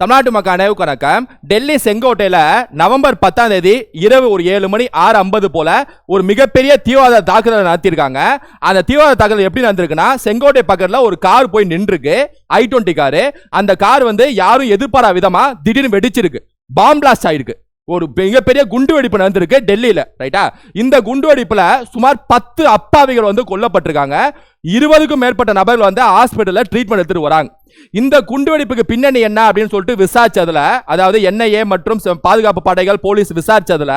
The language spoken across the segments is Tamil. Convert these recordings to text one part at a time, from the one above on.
தமிழ்நாட்டு மக்கள் அனைவருக்கும் வணக்கம். டெல்லி செங்கோட்டையில் நவம்பர் பத்தாம் தேதி இரவு ஒரு ஏழு மணி ஆறு ஐம்பது போல ஒரு மிகப்பெரிய தீவிரவாத தாக்குதலை நடத்தியிருக்காங்க. அந்த தீவிரவாத தாக்குதல் எப்படி நடந்திருக்குன்னா செங்கோட்டை பக்கத்தில் ஒரு கார் போய் நின்றுருக்கு. I twenty car. அந்த கார் வந்து யாரும் எதிர்பாரா விதமாக திடீர்னு வெடிச்சிருக்கு. பாம் பிளாஸ்ட் ஆயிருக்கு. ஒரு மிகப்பெரிய குண்டு வெடிப்பு நடந்திருக்கு டெல்லியில் ரைட்டா இந்த குண்டு வெடிப்பில் சுமார் பத்து அப்பாவிகள் வந்து கொல்லப்பட்டிருக்காங்க. இருபதுக்கும் மேற்பட்ட நபர்கள் வந்து ஹாஸ்பிட்டலில் ட்ரீட்மெண்ட் எடுத்துட்டு வராங்க. இந்த குண்டுவெடிப்புக்கு பின்னணி என்ன அப்படின்னு சொல்லிட்டு விசாரிச்சதுல அதாவது என்ஐஏ மற்றும் பாதுகாப்பு படைகள் போலீஸ் விசாரிச்சதுல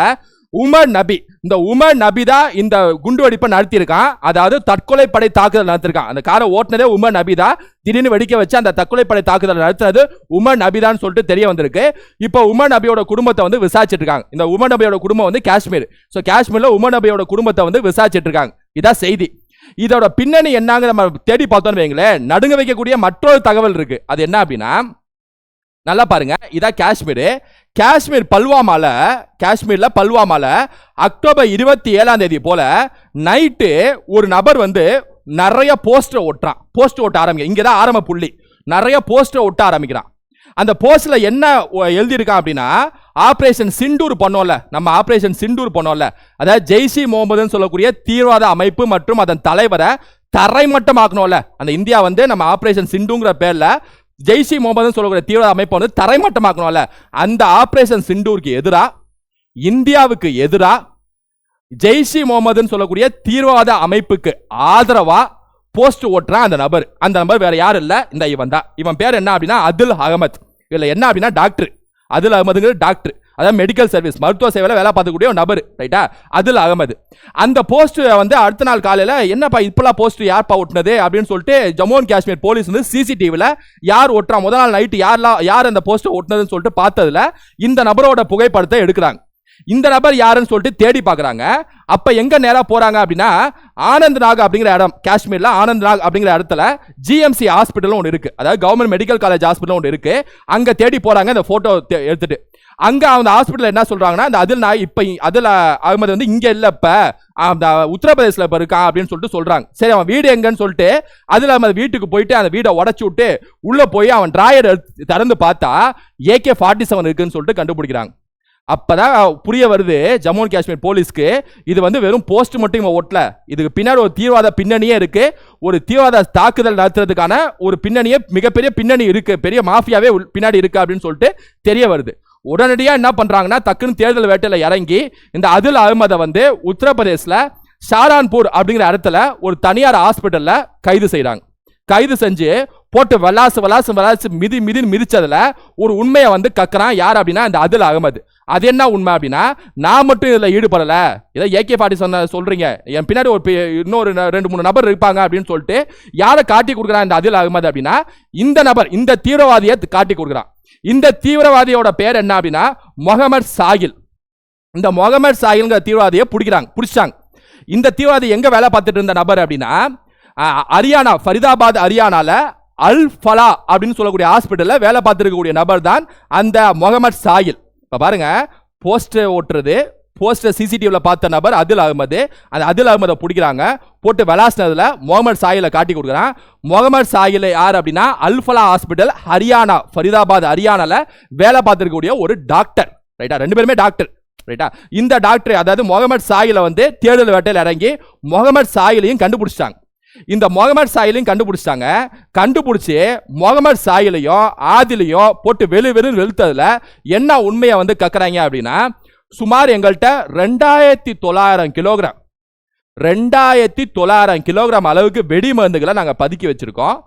உமர் நபி. இந்த உமர் நபி தான் இந்த குண்டுவெடிப்பை நடத்தியிருக்கான். அதாவது தற்கொலை படை தாக்குதல் நடத்திருக்கான் அந்த காரை ஓட்டுனதே உமர் நபி தான். திடீர்னு வெடிக்க வச்சு அந்த தற்கொலை படை தாக்குதல் நடத்தினது உமர் நபி தான் சொல்லிட்டு தெரிய வந்திருக்கு. இப்போ உமர் நபியோட குடும்பத்தை வந்து விசாரிச்சுட்டு இருக்காங்க இந்த உமர் நபியோட குடும்பம் வந்து காஷ்மீர். ஸோ காஷ்மீரில் உமர் நபியோட குடும்பத்தை வந்து விசாரிச்சுட்டு இருக்காங்க இதான் செய்தி. இதோட பின்னணி என்னங்க நம்ம தேடி பார்த்தோம்னு வைங்களேன். நடுங்க வைக்கக்கூடிய மற்றொரு தகவல் இருக்கு. அது என்ன அப்படின்னா நல்லா பாருங்க. இதான் காஷ்மீர். காஷ்மீர் பல்வாமால காஷ்மீர்ல பல்வாமால அக்டோபர் இருபத்தி ஏழாம் தேதி போல நைட்டு ஒரு நபர் வந்து நிறைய போஸ்டர் ஒட்டுறான். போஸ்டர் ஒட்ட ஆரம்பிக்க இங்கே தான் ஆரம்ப புள்ளி. நிறைய போஸ்டர் ஒட்ட ஆரம்பிக்கிறான். அந்த போஸ்டில் என்ன எழுதியிருக்கான் அப்படின்னா ஆப்ரேஷன் சிண்டூர் பண்ணோம்ல நம்ம ஆப்ரேஷன் சிண்டூர் பண்ணோம்ல அதாவது ஜெய்சி முகமதுன்னு சொல்லக்கூடிய தீவிரவாத அமைப்பு மற்றும் அதன் தலைவரை தரைமட்டமாக்கணும்ல. அந்த இந்தியா வந்து நம்ம ஆப்ரேஷன் சிண்டுங்கிற பேரில் ஜெய்ஷி முகமதுன்னு சொல்லக்கூடிய தீவிரவாத அமைப்பை வந்து தரைமட்டமாக்கணும்ல. அந்த ஆப்ரேஷன் சிண்டூருக்கு எதிராக இந்தியாவுக்கு எதிராக ஜெய்ஷி முகமதுன்னு சொல்லக்கூடிய தீவிரவாத அமைப்புக்கு ஆதரவா போஸ்ட் ஓட்டுறான் அந்த நபர். அந்த நபர் வேற யாரும் இல்லை இந்த இவன் தான் இவன் பேர் என்ன அப்படின்னா அதுல் அகமத். இதில் என்ன அப்படின்னா டாக்டர் அதுல் அகமதுங்கிற டாக்டர் அதாவது மெடிக்கல் சர்வீஸ் மருத்துவ சேவையில் வேலை பார்க்கக்கூடிய ஒரு நபர் ரைட்டா அதில் அகமது. அந்த போஸ்ட் வந்து அடுத்த நாள் காலையில் என்னப்பா இப்பெல்லாம் போஸ்ட் யார்ப்பா ஒட்டினது? அப்படின்னு சொல்லிட்டு ஜம்மு அண்ட் காஷ்மீர் போலீஸ் வந்து சிசிடிவியில் யார் ஒட்டுறா? முதல் நாள் நைட்டு யாரெல்லாம் யார் அந்த போஸ்ட்டை ஒட்டினதுன்னு சொல்லிட்டு பார்த்ததுல இந்த நபரோட புகைப்படத்தை எடுக்கிறாங்க. இந்த நபர் யாருன்னு சொல்லிட்டு தேடி பார்க்குறாங்க. அப்போ எங்க நேராக போறாங்க அப்படின்னா ஆனந்த் நாக் அப்படிங்கிற இடம் காஷ்மீர்ல ஆனந்த் நாக் அப்படிங்கிற இடத்துல ஜிஎம்சி ஹாஸ்பிட்டலும் ஒன்று இருக்குது அதாவது கவர்மெண்ட் மெடிக்கல் காலேஜ் ஹாஸ்பிட்டலும் ஒன்று இருக்கு. அங்கே தேடி போகிறாங்க இந்த ஃபோட்டோ எடுத்துட்டு. அங்கே அந்த ஹாஸ்பிட்டல் என்ன சொல்றாங்கன்னா அந்த அதில் நான் இப்போ அதில் அகமது வந்து இங்கே இல்ல அந்த உத்தரப்பிரதேசில் இப்ப இருக்கான் அப்படின்னு சொல்லிட்டு சொல்றாங்க. சரி அவன் வீடு எங்கன்னு சொல்லிட்டு அதில் அகமது வீட்டுக்கு போயிட்டு அந்த வீடை உடச்சி விட்டு உள்ளே போய் அவன் ட்ராயர் திறந்து பார்த்தா ஏகே ஃபார்ட்டி செவன் இருக்குன்னு சொல்லிட்டு கண்டுபிடிக்கிறாங்க. அப்பதான் புரிய வருது ஜம்மு அண்ட் காஷ்மீர் போலீஸ்க்கு. இது வந்து வெறும் போஸ்ட் மட்டும் இவன் ஒட்டல. இதுக்கு பின்னாடி ஒரு தீவிரவாத பின்னணியே இருக்கு. ஒரு தீவிரவாத தாக்குதல் நடத்துறதுக்கான ஒரு பின்னணியே மிகப்பெரிய பின்னணி இருக்கு. பெரிய மாஃபியாவே உள்- பின்னாடி இருக்கு அப்படின்னு சொல்லிட்டு தெரிய வருது. உடனடியாக என்ன பண்ணுறாங்கன்னா டக்குன்னு தேர்தல் வேட்டையில் இறங்கி இந்த அதுல் அகமதை வந்து உத்தரப்பிரதேசில் ஷாரான்பூர் அப்படிங்கிற இடத்துல ஒரு தனியார் ஹாஸ்பிட்டலில் கைது செய்கிறாங்க கைது செஞ்சு போட்டு விளாசு விளாசு விளாசு மிதி மிதின்னு மிதிச்சதுல ஒரு உண்மையை வந்து கக்குறான். யார் அப்படின்னா இந்த அதில் அகமது. அது என்ன உண்மை அப்படின்னா நான் மட்டும் இதில் ஈடுபடலை. இதை ஏகே பாட்டி சொன்ன சொல்கிறீங்க என் பின்னாடி ஒரு இன்னொரு ரெண்டு மூணு நபர் இருப்பாங்க அப்படின்னு சொல்லிட்டு யாரை காட்டி கொடுக்குறான் இந்த அதில் அகமது அப்படின்னா இந்த நபர் இந்த தீவிரவாதியை காட்டி கொடுக்குறான். இந்த தீவிரவாதியோட பேர் என்ன அப்படின்னா முகமது சாகில். இந்த முகமது சாகில்ங்கிற தீவிரவாதியை பிடிக்கிறாங்க பிடிச்சாங்க இந்த தீவிரவாதி எங்கே வேலை பார்த்துட்டு இருந்த நபர் அப்படின்னா அரியானா ஹரியானா ஃபரிதாபாத் அரியானாவில் அல் ஃபலா அப்படின்னு சொல்லக்கூடிய ஹாஸ்பிட்டலில் வேலை பார்த்துருக்கக்கூடிய நபர் தான் அந்த முகமது சாயில். இப்போ பாருங்க போஸ்டர் ஓட்டுறது போஸ்டர் சிசிடிவியில் பார்த்த நபர் அதில் அகமது. அந்த அதில் அகமதை பிடிக்கிறாங்க போட்டு விளாசினதில் முகமது சாயிலை காட்டி கொடுக்குறான். முகமது சாயில் யார் அப்படின்னா அல்ஃபலா ஹாஸ்பிட்டல் ஹரியானா ஃபரிதாபாத் ஹரியானாவில் வேலை பார்த்துருக்கக்கூடிய ஒரு டாக்டர். ரைட்டா? ரெண்டு பேருமே டாக்டர். ரைட்டா? இந்த டாக்டர் அதாவது முகமது சாயில வந்து தேடுதல் வேட்டையில் இறங்கி முகமது சாயிலையும் கண்டுபிடிச்சிட்டாங்க. இந்த முகமது சாயிலையும் கண்டுபிடிச்சிட்டாங்க. கண்டுபிடிச்சி முகமது சாயிலையும் ஆதிலையும் போட்டு வெளு வெறும் வெளுத்ததில் என்ன உண்மையை வந்து கக்குறாங்க அப்படின்னா சுமார் எங்கள்கிட்ட ரெண்டாயிரத்தி தொள்ளாயிரம் கிலோகிராம் ரெண்டாயிரத்தி தொள்ளாயிரம் கிலோகிராம் அளவுக்கு வெடி மருந்துகளை நாங்கள் பதுக்கி வச்சுருக்கோம்.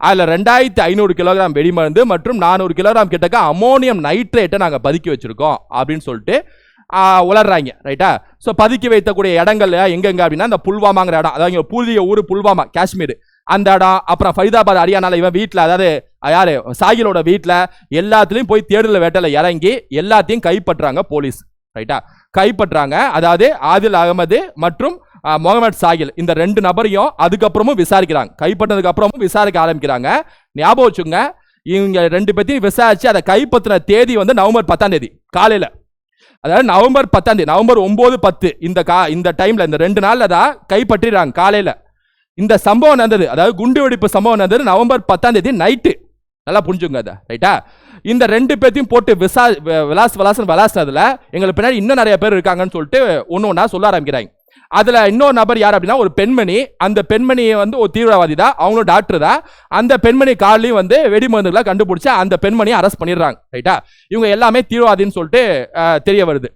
அதில் ரெண்டாயிரத்தி ஐநூறு கிலோகிராம் வெடி மருந்து மற்றும் நானூறு கிலோகிராம் கிட்டக்க அமோனியம் நைட்ரேட்டை நாங்கள் பதுக்கி வச்சுருக்கோம் அப்படின்னு சொல்லிட்டு உலர்றாங்க ரைட்டா ஸோ பதுக்கி வைத்தக்கூடிய இடங்கள்ல எங்கெங்க அப்படின்னா இந்த புல்வாமாங்கிற இடம். அதாவது இங்கே பூர்வீக ஊர் புல்வாமா காஷ்மீர். அந்த இடம் அப்புறம் ஃபரிதாபாத் ஹரியானால இவன் வீட்டில் அதாவது யாரு? சாகிலோட வீட்டில் எல்லாத்துலேயும் போய் தேடுதல் வேட்டையில் இறங்கி எல்லாத்தையும் கைப்பற்றுறாங்க போலீஸ் ரைட்டா கைப்பற்றுறாங்க அதாவது ஆதில் அகமது மற்றும் முகமது சாகில் இந்த ரெண்டு நபரையும் அதுக்கப்புறமும் விசாரிக்கிறாங்க. கைப்பற்றதுக்கு அப்புறமும் விசாரிக்க ஆரம்பிக்கிறாங்க. ஞாபகம் வச்சுங்க இவங்க ரெண்டு பேர்த்தையும் விசாரிச்சு அதை கைப்பற்றின தேதி வந்து நவம்பர் பத்தாம் தேதி காலையில். அதாவது நவம்பர் பத்தாம் தேதி நவம்பர் ஒம்பது பத்து இந்த கா இந்த டைம்ல இந்த ரெண்டு நாளில் தான் கைப்பற்றிடுறாங்க காலையில். இந்த சம்பவம் நடந்தது அதாவது குண்டு வெடிப்பு சம்பவம் நடந்தது நவம்பர் பத்தாம் தேதி நைட்டு நல்லா புரிஞ்சுங்க அதை ரைட்டா இந்த ரெண்டு பேர்த்தையும் போட்டு விசா வி- விலாஸ் விலாசம் விளாசினதுல எங்களுக்கு பின்னாடி இன்னும் நிறைய பேர் இருக்காங்கன்னு சொல்லிட்டு ஒன்று ஒன்றா சொல்ல ஆரம்பிக்கிறாங்க. அதில் இன்னொரு நபர் யார் அப்படின்னா ஒரு பெண்மணி. அந்த பெண்மணி வந்து ஒரு தீவிரவாதி தான். அவங்களும் டாக்டர் தான். அந்த பெண்மணி காலையும் வந்து வெடிமருந்துகளை கண்டுபிடிச்சி அந்த பெண்மணியை அரெஸ்ட் பண்ணிடுறாங்க. ரைட்டா இவங்க எல்லாமே தீவிரவாதின்னு சொல்லிட்டு தெரிய வருது.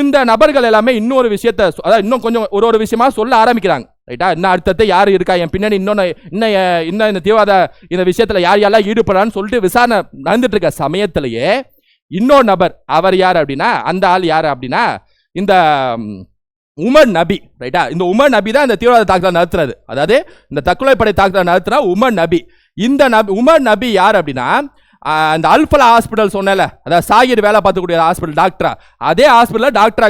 இந்த நபர்கள் எல்லாமே இன்னொரு விஷயத்த அதாவது இன்னும் கொஞ்சம் ஒரு ஒரு விஷயமா சொல்ல ஆரம்பிக்கிறாங்க. ரைட்டா இன்னும் அடுத்தது யார் இருக்கா? என் பின்னாடி இன்னொன்று இன்னும் இன்னும் இந்த தீவிரவாத இந்த விஷயத்தில் யார் யாரெல்லாம் ஈடுபடுறான்னு சொல்லிட்டு விசாரணை நடந்துட்டு இருக்க சமயத்திலேயே இன்னொரு நபர் அவர் யார் அப்படின்னா அந்த ஆள் யார் அப்படின்னா இந்த உமர் நபி ரைட்டா இந்த உமர் நபி தான் இந்த தீவிரவாத தாக்குதல் நடத்துறது அதாவது இந்த தற்கொலைப்படை தாக்குதல் நடத்துறா உமர் நபி. இந்த நபி உமர் நபி யார் அப்படின்னா அந்த அல்ஃபலா ஹாஸ்பிட்டல் சொன்னேன்ல அதாவது சாகிர் வேலை பார்த்துக்கூடிய ஹாஸ்பிட்டல் டாக்டரா? அதே ஹாஸ்பிட்டலில் டாக்டரா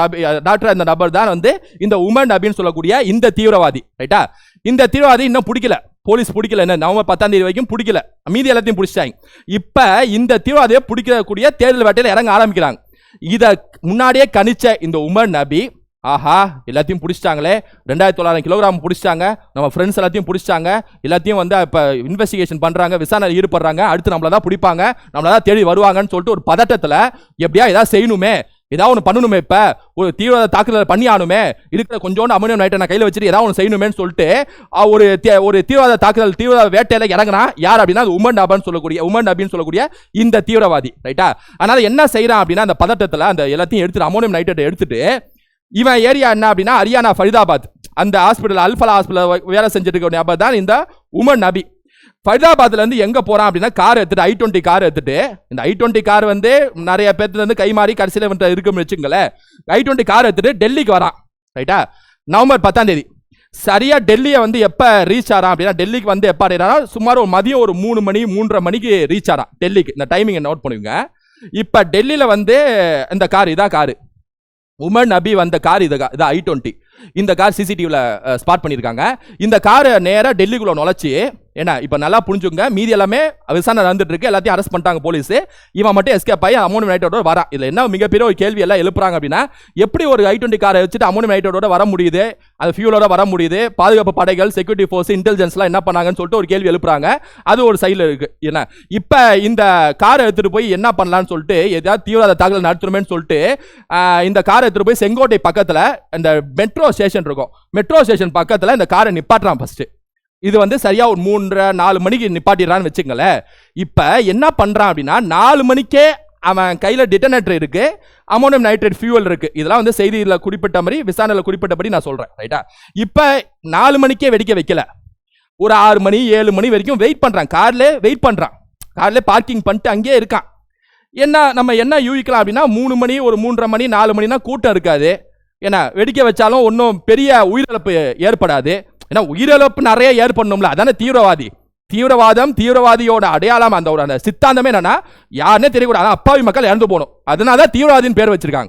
நபி டாக்டர் இந்த நபர் தான் வந்து இந்த உமர் நபின்னு சொல்லக்கூடிய இந்த தீவிரவாதி ரைட்டா இந்த தீவிரவாதி இன்னும் பிடிக்கல. போலீஸ் பிடிக்கல என்ன நவம்பர் பத்தாம் தேதி வரைக்கும் பிடிக்கல. மீதி எல்லாத்தையும் பிடிச்சிட்டாங்க. இப்போ இந்த தீவிரவாதியை பிடிக்கக்கூடிய தேர்தல் வேட்டையில் இறங்க ஆரம்பிக்கிறாங்க. இதை முன்னாடியே கணிச்ச இந்த உமர் நபி ஆஹா எல்லாத்தையும் பிடிச்சிட்டாங்களே. ரெண்டாயிரத்தி தொள்ளாயிரம் கிலோகிராம் பிடிச்சிட்டாங்க. நம்ம ஃப்ரெண்ட்ஸ் எல்லாத்தையும் பிடிச்சிட்டாங்க. எல்லாத்தையும் வந்து இப்போ இன்வெஸ்டிகேஷன் பண்ணுறாங்க விசாரணை ஈடுபடுறாங்க. அடுத்து நம்மளை தான் பிடிப்பாங்க. நம்மளை தான் தேடி வருவாங்கன்னு சொல்லிட்டு ஒரு பதட்டத்தில் எப்படியா ஏதாவது செய்யணுமே. ஏதாவது ஒன்று பண்ணணுமே இப்போ. ஒரு தீவிரவாத தாக்குதல் பண்ணி ஆகணுமே இருக்கிற கொஞ்சோண்டு அமோனியம் நைட்டை நான் கையில் வச்சுட்டு ஏதாவது ஒன்று செய்யணுமேன்னு சொல்லிட்டு ஒரு தே- ஒரு தீவிரவாத தாக்குதல் தீவிரவாத வேட்டையில் இறங்கினா யார் அப்படின்னா அது உமன் அபான்னு சொல்லக்கூடிய உமன் அப்படின்னு சொல்லக்கூடிய இந்த தீவிரவாதி ரைட்டா அதனால் என்ன செய்கிறான் அப்படின்னா அந்த பதட்டத்தில் அந்த எல்லாத்தையும் எடுத்துட்டு அமோனியம் நைட்டை எடுத்துட்டு இவன் ஏரியா என்ன அப்படின்னா ஹரியானா ஃபரிதாபாத். அந்த ஹாஸ்பிட்டல் அல்ஃபலா ஹாஸ்பிட்டல் வேலை செஞ்சுட்டு இருக்க தான் இந்த உமர் நபி. ஃபரிதாபாத்ல இருந்து எங்க போறான் அப்படின்னா கார் எடுத்துட்டு ஐ டுவெண்ட்டி கார் எடுத்துட்டு இந்த ஐ டுவெண்ட்டி கார் வந்து நிறைய பேர்த்துலேருந்து கை மாறி கடைசியில் வந்துட்டு இருக்குன்னு வச்சுங்களேன் ஐ டுவெண்ட்டி கார் எடுத்துட்டு டெல்லிக்கு வரான். ரைட்டா நவம்பர் பத்தாம் தேதி. சரியா டெல்லியை வந்து எப்ப ரீச் ஆறான் அப்படின்னா டெல்லிக்கு வந்து எப்ப அடையிறானா சுமார் ஒரு மதியம் ஒரு மூணு மணி மூன்றரை மணிக்கு ரீச் ஆறான் டெல்லிக்கு. இந்த டைமிங்கை நோட் பண்ணுவீங்க இப்ப டெல்லியில வந்து இந்த கார் இதான் காரு உமன் நபி வந்த கார் இது இது ஐ டுவெண்ட்டி இந்த கார் சிசிடிவியில் ஸ்பாட் பண்ணியிருக்காங்க இந்த காரை நேராக டெல்லிக்குள்ள நுழைச்சி ஏன்னா இப்போ நல்லா புரிஞ்சுங்க மீதி எல்லாமே விசாரணை நடந்துட்டு இருக்கு எல்லாத்தையும் அரெஸ்ட் பண்ணிட்டாங்க போலீஸ். இவன் மட்டும் எஸ்கேப் ஆகி அமௌண்ட் நைட்டோட வரா. இதில் என்ன மிகப்பெரிய ஒரு கேள்வி எல்லாம் எழுப்புறாங்க அப்படின்னா எப்படி ஒரு ஐ டுவெண்ட்டி காரை வச்சுட்டு அமௌண்ட் நைட்டோட வர முடியுது? அது ஃபியூலோட வர முடியுது? பாதுகாப்பு படைகள் செக்யூரிட்டி ஃபோர்ஸ் இன்டெலிஜென்ஸ்லாம் என்ன பண்ணாங்கன்னு சொல்லிட்டு ஒரு கேள்வி எழுப்புறாங்க. அது ஒரு சைடில் இருக்கு. என்ன இப்போ இந்த காரை எடுத்துட்டு போய் என்ன பண்ணலாம்னு சொல்லிட்டு ஏதாவது தீவிரவாத தாக்குதல் நடத்தணுமேன்னு சொல்லிட்டு இந்த காரை எடுத்துட்டு போய் செங்கோட்டை பக்கத்தில் இந்த மெட்ரோ ஸ்டேஷன் இருக்கும். மெட்ரோ ஸ்டேஷன் பக்கத்தில் இந்த காரை நிப்பாட்டுறான் ஃபர்ஸ்ட் இது வந்து சரியா ஒரு மூன்றரை நாலு மணிக்கு நிப்பாட்டிடுறான்னு வச்சுங்களேன் இப்போ என்ன பண்ணுறான் அப்படின்னா நாலு மணிக்கே அவன் கையில் டிட்டனேட்டர் இருக்கு அமோனியம் நைட்ரேட் ஃபியூவல் இருக்கு. இதெல்லாம் வந்து செய்தியில் குறிப்பிட்ட மாதிரி விசாரணையில் குறிப்பிட்டபடி நான் சொல்கிறேன் ரைட்டா இப்போ நாலு மணிக்கே வெடிக்க வைக்கல. ஒரு ஆறு மணி ஏழு மணி வரைக்கும் வெயிட் பண்ணுறான் கார்லேயே வெயிட் பண்ணுறான் கார்லேயே பார்க்கிங் பண்ணிட்டு அங்கேயே இருக்கான். என்ன நம்ம என்ன யூகிக்கலாம் அப்படின்னா மூணு மணி ஒரு மூன்றரை மணி நாலு மணினா கூட்டம் இருக்காது. ஏன்னா வெடிக்க வச்சாலும் ஒன்றும் பெரிய உயிரிழப்பு ஏற்படாது. ஏன்னா உயிரிழப்பு நிறைய ஏற்படணும்ல. அதானே தீவிரவாதி. தீவிரவாதம் தீவிரவாதியோட அடையாளம் அந்த ஒரு அந்த சித்தாந்தமே என்னன்னா யாருன்னே தெரியக்கூடாது. அப்பாவி மக்கள் இறந்து போகணும். அதனால தான் தீவிரவாதின்னு பேர் வச்சிருக்காங்க.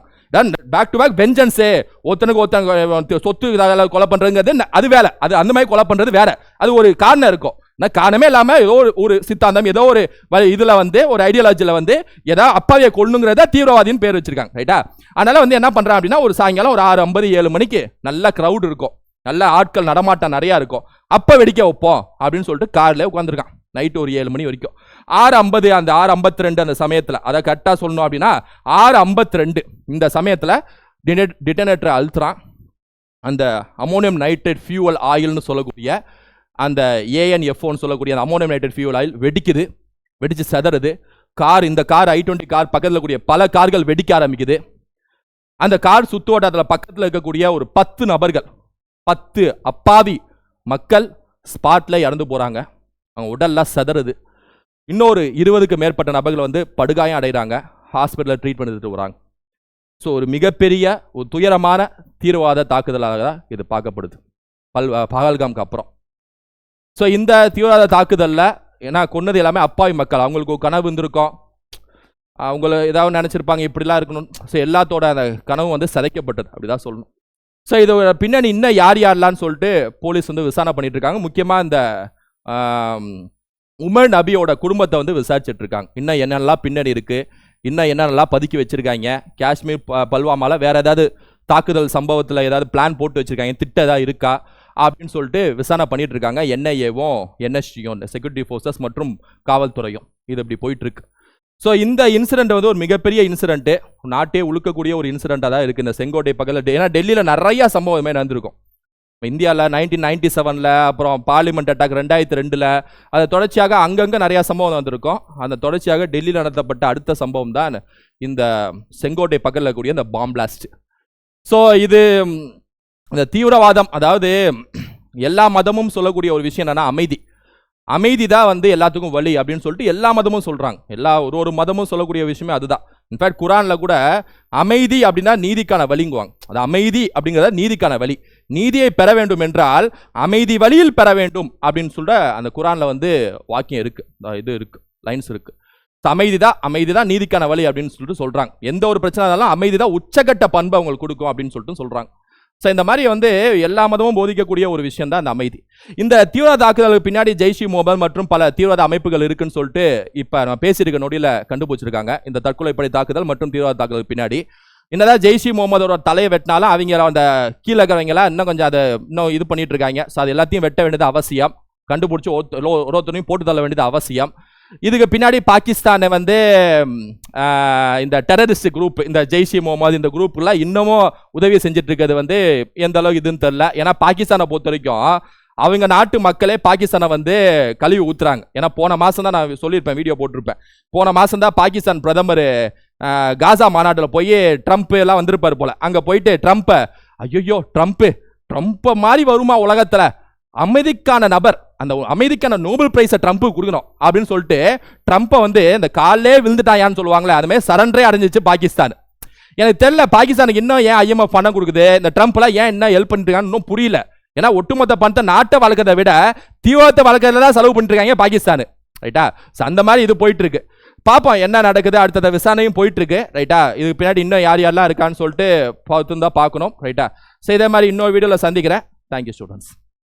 பேக் டு பேக் வெஞ்சன்ஸு ஒருத்தனுக்கு ஒருத்தங்க சொத்து இதெல்லாம் கொலை பண்ணுறதுங்கிறது அது வேலை. அது அந்த மாதிரி கொலை பண்ணுறது வேற. அது ஒரு காரணம் இருக்கும். நான் காரணமே இல்லாமல் ஏதோ ஒரு ஒரு சித்தாந்தம் ஏதோ ஒரு வ- வந்து ஒரு ஐடியாலஜியில் வந்து ஏதாவது அப்பாவியை கொள்ளுங்கிறத தீவிரவாதின்னு பேர் வச்சிருக்காங்க. ரைட்டா அதனால வந்து என்ன பண்ணுறான் அப்படின்னா ஒரு சாயங்காலம் ஒரு ஆறு ஐம்பது ஏழு மணிக்கு நல்ல க்ரௌட் இருக்கும். நல்ல ஆட்கள் நடமாட்டம் நிறையா இருக்கும். அப்போ வெடிக்க வைப்போம் அப்படின்னு சொல்லிட்டு கார்ல உட்காந்துருக்கான் நைட்டு ஒரு ஏழு மணி வரைக்கும். ஆறு ஐம்பது அந்த ஆறு ஐம்பத்தி ரெண்டு அந்த சமயத்தில் அதை கரெக்டாக சொல்லணும் அப்படின்னா ஆறு ஐம்பத்தி ரெண்டு இந்த சமயத்தில் டிட்டனேட்டரை அழுத்துறான். அந்த அமோனியம் நைட்ரேட் ஃபியூவல் ஆயில்னு சொல்லக்கூடிய அந்த ஏஎன்எஃப்ஓன்னு சொல்லக்கூடிய அந்த அமோனியம் நைட்ரேட் ஃபியூவல் ஆயில் வெடிக்குது. வெடித்து செதறது. கார் இந்த கார் ஐ டுவெண்ட்டி கார் பக்கத்தில் கூடிய பல கார்கள் வெடிக்க ஆரம்பிக்குது. அந்த கார் சுத்து வட்டாரத்தில் பக்கத்தில் இருக்கக்கூடிய ஒரு பத்து நபர்கள் பத்து அப்பாவி மக்கள் ஸ்பாட்டில் இறந்து போகிறாங்க அவங்க உடல்லாம் செதறுது. இன்னொரு இருபதுக்கு மேற்பட்ட நபர்கள் வந்து படுகாயம் அடைகிறாங்க. ஹாஸ்பிட்டலில் ட்ரீட்மெண்ட் எடுத்துட்டு வராங்க ஸோ ஒரு மிகப்பெரிய ஒரு துயரமான தீவிரவாத தாக்குதலாக தான் இது பார்க்கப்படுது. பல் பகல்காம்க்கு அப்புறம். ஸோ இந்த தீவிரவாத தாக்குதலில் ஏன்னா கொன்னது எல்லாமே அப்பாவி மக்கள். அவங்களுக்கு ஒரு கனவு இருந்திருக்கும் அவங்கள ஏதாவது நினச்சிருப்பாங்க இப்படிலாம் இருக்கணும். ஸோ எல்லாத்தோட அந்த கனவு வந்து சிதைக்கப்பட்டது. அப்படிதான் சொல்லணும். ஸோ இது பின்னணி இன்னும் யார் யாரெல்லாம்னு சொல்லிட்டு போலீஸ் வந்து விசாரணை பண்ணிட்டு இருக்காங்க முக்கியமாக இந்த உமர் நபியோட குடும்பத்தை வந்து விசாரிச்சுட்டு இருக்காங்க இன்னும் என்னெல்லாம் பின்னணி இருக்குது இன்னும் என்னென்னலாம் பதுக்கி வச்சுருக்காங்க? காஷ்மீர் ப- பல்வாமால வேறு ஏதாவது தாக்குதல் சம்பவத்தில் ஏதாவது பிளான் போட்டு வச்சுருக்காங்க? திட்டம் ஏதாவது இருக்கா? அப்படின்னு சொல்லிட்டு விசாரணை பண்ணிட்டு இருக்காங்க என்ஐஏவும் என்எஸ்டியும் இந்த செக்யூரிட்டி ஃபோர்ஸஸ் மற்றும் காவல்துறையும். இது இப்படி போயிட்டுருக்கு. ஸோ இந்த இன்சிடென்ட் வந்து ஒரு மிகப்பெரிய இன்சிடென்ட்டு நாட்டே உழுக்கக்கூடிய ஒரு இன்சிடெண்ட்டாக தான் இருக்குது இந்த செங்கோட்டை பக்கத்தில். ஏன்னா டெல்லியில் நிறையா சம்பவமே நடந்திருக்கும். இந்தியாவில் நைன்டீன் நைன்டி செவனில் அப்புறம் பார்லிமெண்ட் அட்டாக் ரெண்டாயிரத்தி ரெண்டில் அதை தொடர்ச்சியாக அங்கங்கே நிறையா சம்பவம் வந்திருக்கும் அந்த தொடர்ச்சியாக டெல்லியில் நடத்தப்பட்ட அடுத்த சம்பவம் தான் இந்த செங்கோட்டை பக்கத்தில் கூடிய இந்த பாம்பிளாஸ்ட் ஸோ இது இந்த தீவிரவாதம் அதாவது எல்லா மதமும் சொல்லக்கூடிய ஒரு விஷயம் என்னென்னா அமைதி. அமைதி தான் வந்து எல்லாத்துக்கும் வழி அப்படின்னு சொல்லிட்டு எல்லா மதமும் சொல்கிறாங்க எல்லா ஒரு ஒரு மதமும் சொல்லக்கூடிய விஷயமே அதுதான். இன்ஃபேக்ட் குரானில் கூட அமைதி அப்படின்னா நீதிக்கான வழிங்குவாங்க. அது அமைதி அப்படிங்கிறத நீதிக்கான வழி. நீதியை பெற வேண்டும் என்றால் அமைதி வழியில் பெற வேண்டும் அப்படின்னு சொல்லிட்டு அந்த குரானில் வந்து வாக்கியம் இருக்குது இந்த இது இருக்குது லைன்ஸ் இருக்குது அமைதி தான் அமைதி தான் நீதிக்கான வழி அப்படின்னு சொல்லிட்டு சொல்கிறாங்க எந்த ஒரு பிரச்சனை இருந்தாலும் அமைதி தான் உச்சகட்ட பண்பை அவங்களுக்கு கொடுக்கும் அப்படின்னு சொல்லிட்டு சொல்கிறாங்க ஸோ இந்த மாதிரி வந்து எல்லா மதமும் போதிக்கக்கூடிய ஒரு விஷயம் தான் அந்த அமைதி. இந்த தீவிர தாக்குதலுக்கு பின்னாடி ஜெய்ஷி மொபைல் மற்றும் பல தீவிரவாத அமைப்புகள் இருக்குன்னு சொல்லிட்டு இப்போ நம்ம பேசியிருக்க நொடியில் கண்டுபிடிச்சிருக்காங்க. இந்த தற்கொலைப்படை தாக்குதல் மற்றும் தீவிரவாத தாக்குதலுக்கு பின்னாடி. என்னதான் ஜெய்ஷி முகமதோட தலையை வெட்டினாலும் அவங்க அந்த கீழே இருக்கிறவங்களாம் இன்னும் கொஞ்சம் அதை இன்னும் இது பண்ணிட்டு இருக்காங்க. ஸோ அது எல்லாத்தையும் வெட்ட வேண்டியது அவசியம். கண்டுபிடிச்சி ஒருத்தனையும் போட்டு தள்ள வேண்டியது அவசியம். இதுக்கு பின்னாடி பாகிஸ்தானை வந்து இந்த டெரரிஸ்ட் குரூப் இந்த ஜெய்ஷி முகமது இந்த குரூப்லாம் இன்னமும் உதவி செஞ்சுட்டு இருக்கிறது வந்து எந்த அளவுக்கு இதுன்னு தெரில ஏன்னா பாகிஸ்தானை பொறுத்த வரைக்கும் அவங்க நாட்டு மக்களே பாகிஸ்தானை வந்து கழுவி ஊத்துறாங்க. ஏன்னா போன மாதம் தான் நான் சொல்லியிருப்பேன் வீடியோ போட்டிருப்பேன். போன மாதம் தான் பாகிஸ்தான் பிரதமர் காசா மாநாட்டில் போய் ட்ரம்ப் எல்லாம் வந்திருப்பார் போல. அங்கே போயிட்டு ட்ரம்ப்பை ஐயோ ட்ரம்ப்பு ட்ரம்ப்பை மாதிரி வருமா உலகத்தில்? அமைதிக்கான நபர். அந்த அமைதிக்கான நோபல் பிரைஸை ட்ரம்ப்புக்கு கொடுக்கணும் அப்படின்னு சொல்லிட்டு ட்ரம்ப்பை வந்து இந்த காலே விழுந்துட்டாயான்னு சொல்லுவாங்களே அதுமாதிரி சரண்டரே அடைஞ்சிச்சு பாகிஸ்தான். எனக்கு தெரியல பாகிஸ்தானுக்கு இன்னும் ஏன் ஐஎம்எஃப் பணம் கொடுக்குது? இந்த ட்ரம்ப்லாம் ஏன் என்ன ஹெல்ப் பண்ணிட்டு இன்னும் புரியல. ஏன்னா ஒட்டுமொத்த பணத்தை நாட்டை வளர்க்கறதை விட தீவிரத்தை வளர்க்கறதுல தான் செலவு பண்ணிருக்காங்க பாகிஸ்தான். ரைட்டா ஸோ அந்த மாதிரி இது போயிட்டு இருக்கு பார்ப்போம் என்ன நடக்குது? அடுத்தத விசாரணையும் போயிட்டு இருக்கு ரைட்டா இதுக்கு பின்னாடி இன்னும் யார் யாரெல்லாம் இருக்கான்னு சொல்லிட்டு பார்த்து தான் பார்க்கணும். ரைட்டா ஸோ இதே மாதிரி இன்னொரு வீடியோவில் சந்திக்கிறேன். Thank you students